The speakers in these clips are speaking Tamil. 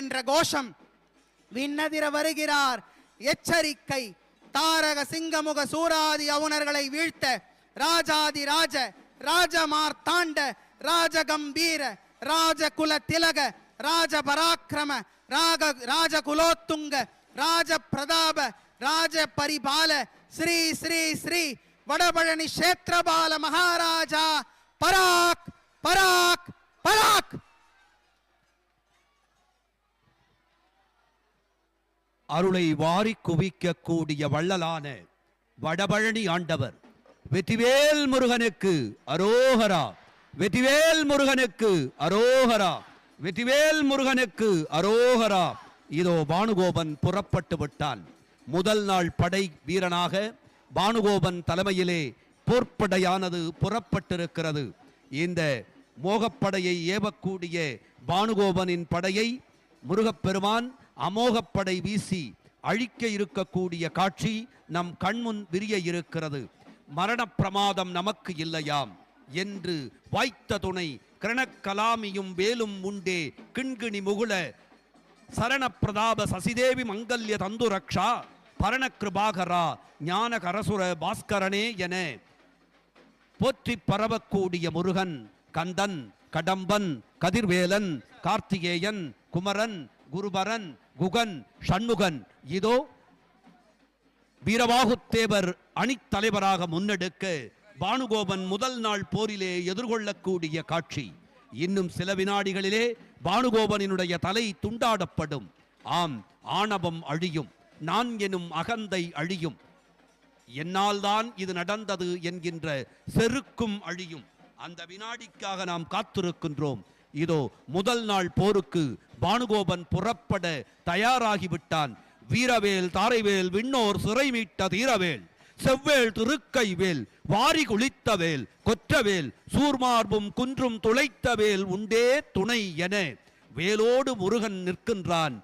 என்ற கோஷம் விண்ணதிர வருகிறார். எச்சரிக்கை தாரக சிங்கமுக சூராதி அவுணர்களை வீழ்த்த ராஜாதி ராஜ ராஜமார்த்தாண்ட ராஜகம்பீர ராஜகுல திலக ராஜ பராக்கிரம ராக ராஜகுலோத்துங்க ராஜ பிரதாப ராஜ பரிபால ஸ்ரீ ஸ்ரீ ஸ்ரீ வடபழனி கஷேத்திரபால மகாராஜா பராக் பராக் பராக். அருளை வாரி குவிக்க கூடிய வள்ளலான வடபழனி ஆண்டவர் வெற்றிவேல் முருகனுக்கு அரோகரா வெற்றிவேல் முருகனுக்கு அரோகரா வெற்றிவேல் முருகனுக்கு அரோகரா. இதோ பானுகோபன் புறப்பட்டு விட்டான். முதல் நாள் படை வீரனாக பானுகோபன் தலைமையிலே போர்ப்படையானது புறப்பட்டிருக்கிறது. இந்த மோகப்படையை ஏவக்கூடிய பானுகோபனின் படையை முருகப்பெருமான் அமோகப்படை வீசி அழிக்க இருக்கக்கூடிய காட்சி நம் கண்முன் விரிய இருக்கிறது. மரண பிரமாதம் நமக்கு இல்லையாம் என்று வாய்த்த துணை கிரணக்கலாமியும் வேலும் உண்டே கிண்கிணி முகுல சரண பிரதாப சசிதேவி மங்கல்ய தந்து ரக்ஷா பரண கிருபாகரா ஞான கரசுர பாஸ்கரனே என போற்றி பரவக்கூடிய முருகன் கந்தன் கடம்பன் கதிர்வேலன் கார்த்திகேயன் குமரன் குருபரன் குகன் சண்முகன் இதோ வீரவாகுத்தேவர் அணித்தலைவராக முன்னெடுக்க பானுகோபன் முதல் நாள் போரிலே எதிர்கொள்ளக்கூடிய காட்சி. இன்னும் சில வினாடிகளிலே பானுகோபனினுடைய தலை துண்டாடப்படும். ஆம் ஆணவம் அழியும். நான் எனும் அகந்தை அழியும். என்னால் தான் இது நடந்தது என்கின்ற செருக்கும் அழியும். அந்த வினாடிக்காக நாம் காத்திருக்கின்றோம். இதோ முதல் நாள் போருக்கு பானுகோபன் புறப்பட தயாராகிவிட்டான். வீரவேல் தாரைவேல் விண்ணோர் சிறை மீட்ட தீரவேல் செவ்வேல் திருக்கைவேல் வாரி குளித்தவேல் கொற்றவேல் சூர்மார்பும் குன்றும் துளைத்தவேல் உண்டே துணை என வேலோடு முருகன் நிற்கின்றான்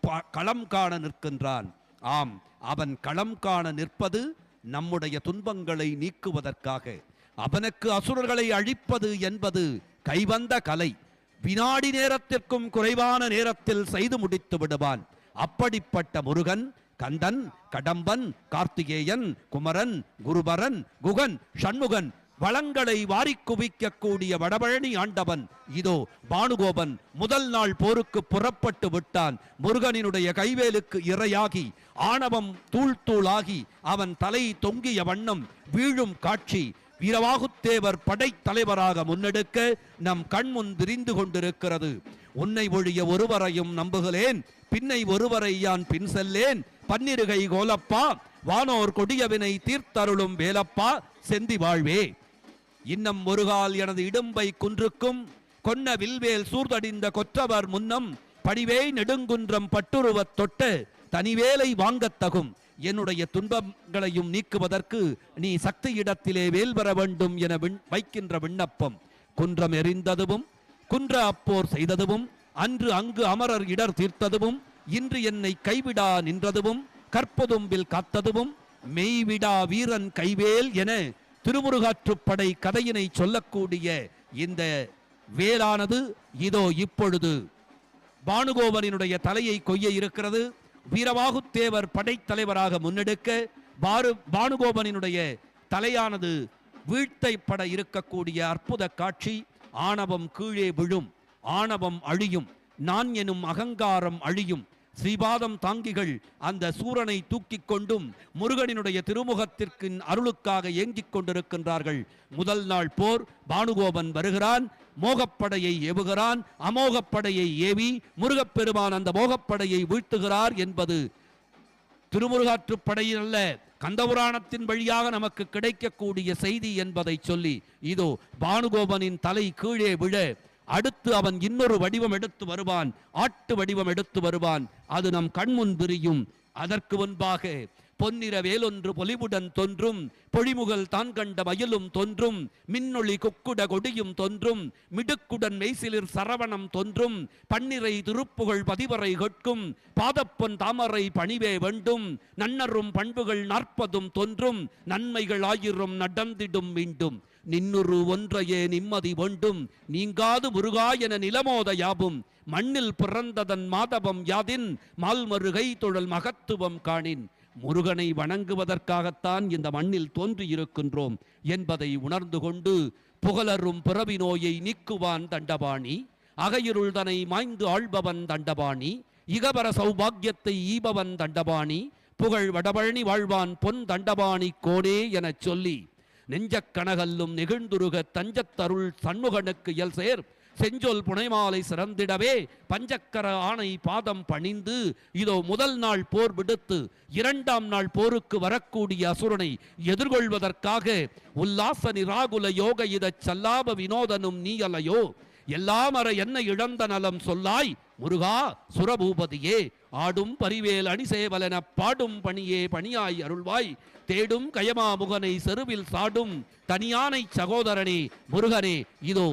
ப- களம் காண நிற்கின்றான். ஆம் அவன் களம் காண நிற்பது நம்முடைய துன்பங்களை நீக்குவதற்காக. அவனுக்கு அசுரர்களை அழிப்பது என்பது கைவந்த கலை. வினாடி நேரத்திற்கும் குறைவான நேரத்தில் செய்து முடித்து விடுவான். அப்படிப்பட்ட முருகன் கந்தன் கடம்பன் கார்த்திகேயன் குமரன் குருபரன் குகன் சண்முகன் வளங்களை வாரிக் குவிக்கக்கூடிய வடபழனி ஆண்டவன். இதோ பானுகோபன் முதல் நாள் போருக்கு புறப்பட்டு விட்டான். முருகனினுடைய கைவேலுக்கு இரையாகி ஆணவம் தூள் தூளாகி அவன் தலை தொங்கிய வண்ணம் வீழும் காட்சி வீரவாகுத்தேவர் படைத்தலைவராக முன்னெடுக்க நம் கண்முன் விரிந்து கொண்டிருக்கிறது. உன்னை ஒழிய ஒருவரையும் நம்புகிறேன். பின்னை ஒருவரை யான் பின் செல்லேன். பன்னிருகை கோலப்பா. வானோர் கொடியவினை தீர்த்தருளும் வேலப்பா. செந்தி வாழ்வே. இன்னம் ஒருகால் எனது இடும்பை குன்றுக்கும். கொன்ன வில்வேல் சூர்தடிந்த கொற்றவர் முன்னம். படிவே நெடுங்குன்றம் பட்டுருவத் தொட்டு. தனிவேலை வாங்கத் தகும் என்னுடைய துன்பங்களையும் நீக்குவதற்கு நீ சக்தி இடத்திலே வேல் பெற வேண்டும் என விண்- வைக்கின்ற விண்ணப்பம். குன்றம் எறிந்ததுவும் குன்ற அப்போர் செய்ததுவும் அன்று அங்கு அமரர் இடர் தீர்த்ததுவும் இன்று என்னை கைவிடா நின்றதுவும் கற்பதும்பில் காத்ததுவும் மெய்விடா வீரன் கைவேல் என திருமுருகாற்றுப்படை கதையினை சொல்லக்கூடிய இந்த வேலானது இதோ இப்பொழுது. பானுகோவனினுடைய தலையை கொய்ய இருக்கிறது. வீரவாகுத்தேவர் படைத்தலைவராக முன்னெடுக்க பாரு பானுகோபனினுடைய தலையானது வீழ்த்தைப்பட இருக்கக்கூடிய அற்புத காட்சி. ஆணவம் கீழே விழும் ஆணவம் அழியும் நான் எனும் அகங்காரம் அழியும். ஸ்ரீபாதம் தாங்கிகள் அந்த சூரனை தூக்கிக் கொண்டும் முருகனினுடைய திருமுகத்திற்கு அருளுக்காக ஏங்கிக் கொண்டிருக்கின்றார்கள். முதல் நாள் போர் பானுகோபன் வருகிறான். மோகப்படையை ஏவுகிறான் அமோகப்படையை ஏவி முருகப்பெருமான் அந்த மோகப்படையை வீழ்த்துகிறார் என்பது திருமுருகாற்றுப்படையில் அல்ல கந்தபுராணத்தின் வழியாக நமக்கு கிடைக்கக்கூடிய செய்தி என்பதை சொல்லி இதோ பானுகோபனின் தலை கீழே விழ அடுத்து அவன் இன்னொரு வடிவம் எடுத்து வருவான் ஆட்டு வடிவம் எடுத்து வருவான் அது நம் கண்முன் விரியும் அதற்கு முன்பாக பொன்னிற வேலொன்று பொலிவுடன் தோன்றும் பொழிமுகல் தான் கண்ட மயிலும் தோன்றும் மின்னொளி கொக்குட கொடியும் தோன்றும் மிடுக்குடன் மெய்சிலிர் சரவணம் தோன்றும் பன்னிரை திருப்புகழ் பதிவரை கேட்கும் பாதப்பொன் தாமரை பணிவே வேண்டும் நன்னரும் பண்புகள் நாற்பதும் தோன்றும் நன்மைகள் ஆயிரும் நடந்திடும் மீண்டும். நின்னுரு ஒன்றையே நிம்மதி வேண்டும் நீங்காது முருகா என நிலமோத யாவும் மண்ணில் பிறந்ததன் மாதவம் யாதின் மால்மருகை தொழல் மகத்துவம் காணின். முருகனை வணங்குவதற்காகத்தான் இந்த மண்ணில் தோன்றியிருக்கின்றோம் என்பதை உணர்ந்து கொண்டு புகழரும் பிறவி நோயை நீக்குவான் தண்டபாணி அகையிருள்தனை மாய்ந்து ஆள்பவன் தண்டபாணி இகபர சௌபாக்கியத்தை ஈபவன் தண்டபாணி புகழ் வடபழனி வாழ்வான் பொன் தண்டபாணி கோடே எனச் சொல்லி நெஞ்சக் கனகல்லும் நெகிழ்ந்துருக தஞ்சத்தருள் சண்முகனுக்கு இயல் சேர் செஞ்சொல் புனைமாலை சிறந்திடவே பஞ்சக்கர ஆணை பாதம் பணிந்து இதோ முதல் நாள் போர் விடுத்து இரண்டாம் நாள் போருக்கு வரக்கூடிய அசுரனை எதிர்கொள்வதற்காக உல்லாச நிராகுல யோக இதச் சல்லாப வினோதனும் நீ அலையோ எல்லாம் அற என்ன இழந்த நலம் சொல்லாய் முருகா சுரபூபதியே ஆடும் பரிவேல் அணிசேவலென பாடும் பணியே பணியாய் அருள்வாய் தேடும் கயமா முகனை செருவில் சாடும் தனியானை சகோதரனே முருகனே இதோ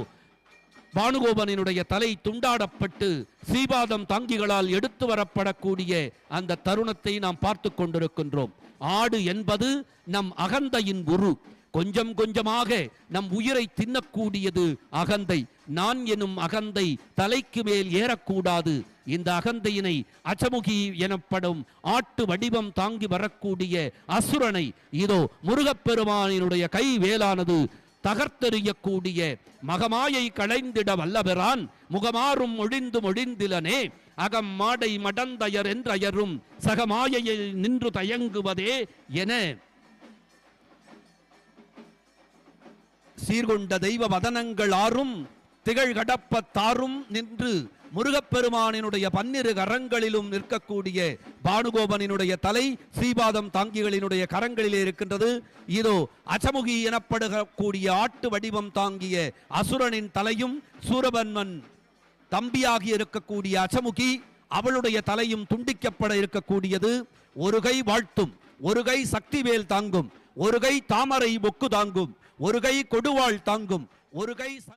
பானுகோபனினுடைய தலை துண்டாடப்பட்டு சீபாதம் தாங்கிகளால் எடுத்து வரப்படக்கூடிய அந்த தருணத்தை நாம் பார்த்து கொண்டிருக்கின்றோம். ஆடு என்பது நம் அகந்தையின் உரு. கொஞ்சம் கொஞ்சமாக நம் உயிரை தின்னக்கூடியது அகந்தை. நான் எனும் அகந்தை தலைக்கு மேல் ஏறக்கூடாது. இந்த அகந்தையினை அச்சமுகி எனப்படும் ஆட்டு வடிவம் தாங்கி வரக்கூடிய அசுரனை. இதோ முருகப்பெருமானினுடைய கை வேலானது தகர்த்தெறியக்கூடிய மகமாயை களைந்திட வல்லவரான் முகமாறும் ஒழிந்து ஒழிந்திலனே அகம் மாடை மடந்தயர் என்றயரும் சகமாயையை நின்று தயங்குவதே என சீர்கொண்ட தெய்வ வதனங்கள் ஆறும் திகழ்கடப்பத்தாரும் நின்று முருகப்பெருமானினுடைய பன்னிரு கரங்களிலும் நிற்கக்கூடிய பானுகோபனினுடைய தலை ஸ்ரீபாதம் தாங்கிகளினுடைய கரங்களிலே இருக்கின்றது. இதோ அச்சமுகி எனப்படுகக்கூடிய ஆட்டு வடிவம் தாங்கிய அசுரனின் தலையும் சூரபன்மன் தம்பியாகி இருக்கக்கூடிய அச்சமுகி அவளுடைய தலையும் துண்டிக்கப்பட இருக்கக்கூடியது. ஒரு கை வாழ்த்தும் ஒரு கை சக்திவேல் தாங்கும் ஒரு கை தாமரை மொக்கு தாங்கும் ஒரு கை கொடுவாள் தாங்கும் ஒரு கை